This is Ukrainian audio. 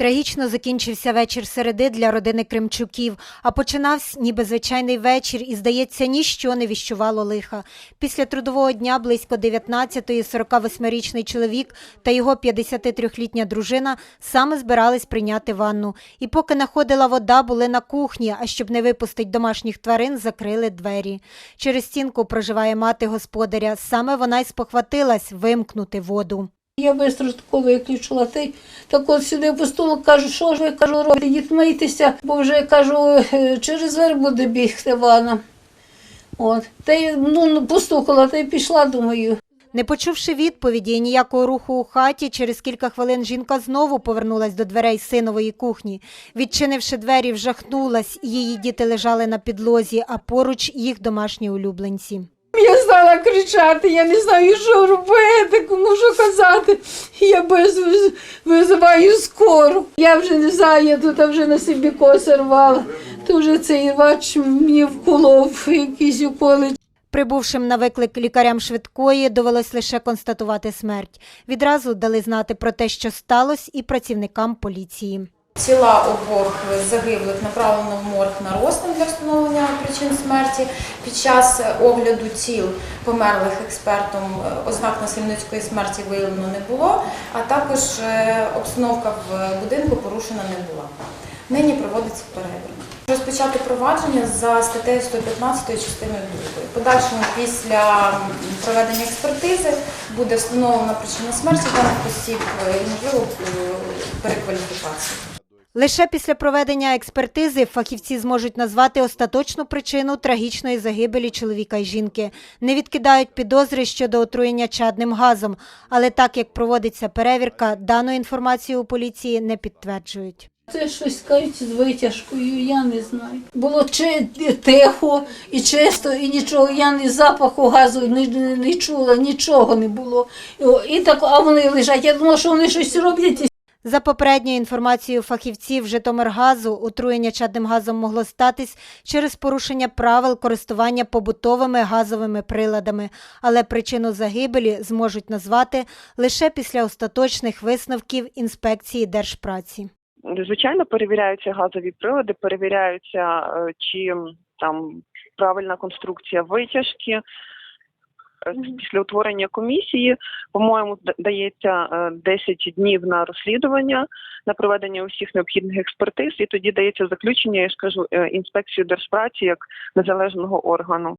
Трагічно закінчився вечір середи для родини Кремчуків, а починався ніби звичайний вечір, і, здається, ніщо не віщувало лиха. Після трудового дня близько 19-ї 48-річний чоловік та його 53-літня дружина саме збирались прийняти ванну. І поки находила вода, були на кухні, а щоб не випустити домашніх тварин, закрили двері. Через стінку проживає мати господаря. Саме вона й спохватилась вимкнути воду. Я швидко виключила. Та так от сюди по кажу, що ж ви кажу, робите, дід мийтеся, бо вже кажу, е, через двер буде бігти ванна. От. Та й ну, постукала, та й пішла, думаю. Не почувши відповіді і ніякого руху у хаті, через кілька хвилин жінка знову повернулась до дверей синової кухні. Відчинивши двері, вжахнулась, її діти лежали на підлозі, а поруч їх домашні улюбленці. Я стала кричати, я не знаю, що робити, кому що казати. Я без визиваю скору. Я вже не знаю, я тут вже на собі коса рвала. То вже цей рвач мені вколов якісь уколи. Прибувшим на виклик лікарям швидкої, довелось лише констатувати смерть. Відразу дали знати про те, що сталося, і працівникам поліції. Тіла обох загиблих направлено в морг на розтин для встановлення причин смерті. Під час огляду тіл померлих експертом е, ознак насильницької смерті виявлено не було, а також е, обстановка в будинку порушена не була. Нині проводиться перевірка. Розпочати провадження за статтею 115 частиною 2. Подальшому після проведення експертизи буде встановлена причина смерті даних осіб е, і можливо перекваліфікація. Лише після проведення експертизи фахівці зможуть назвати остаточну причину трагічної загибелі чоловіка і жінки. Не відкидають підозри щодо отруєння чадним газом, але так як проводиться перевірка, дану інформацію у поліції не підтверджують. Це щось кажуть з витяжкою, я не знаю. Було чи тихо і чисто, і нічого. Я ні запаху газу не, не, чула, нічого не було. І, і так, а вони лежать. Я думала, що вони щось роблять. За попередньою інформацією фахівців Житомиргазу, отруєння чадним газом могло статись через порушення правил користування побутовими газовими приладами, але причину загибелі зможуть назвати лише після остаточних висновків інспекції держпраці. Звичайно, перевіряються газові прилади, перевіряються, е, чи там правильна конструкція витяжки. Е, Після утворення комісії, по-моєму, дається е, 10 днів на розслідування, на проведення усіх необхідних експертиз, і тоді дається заключення, я ж кажу, е, інспекцію держпраці як незалежного органу.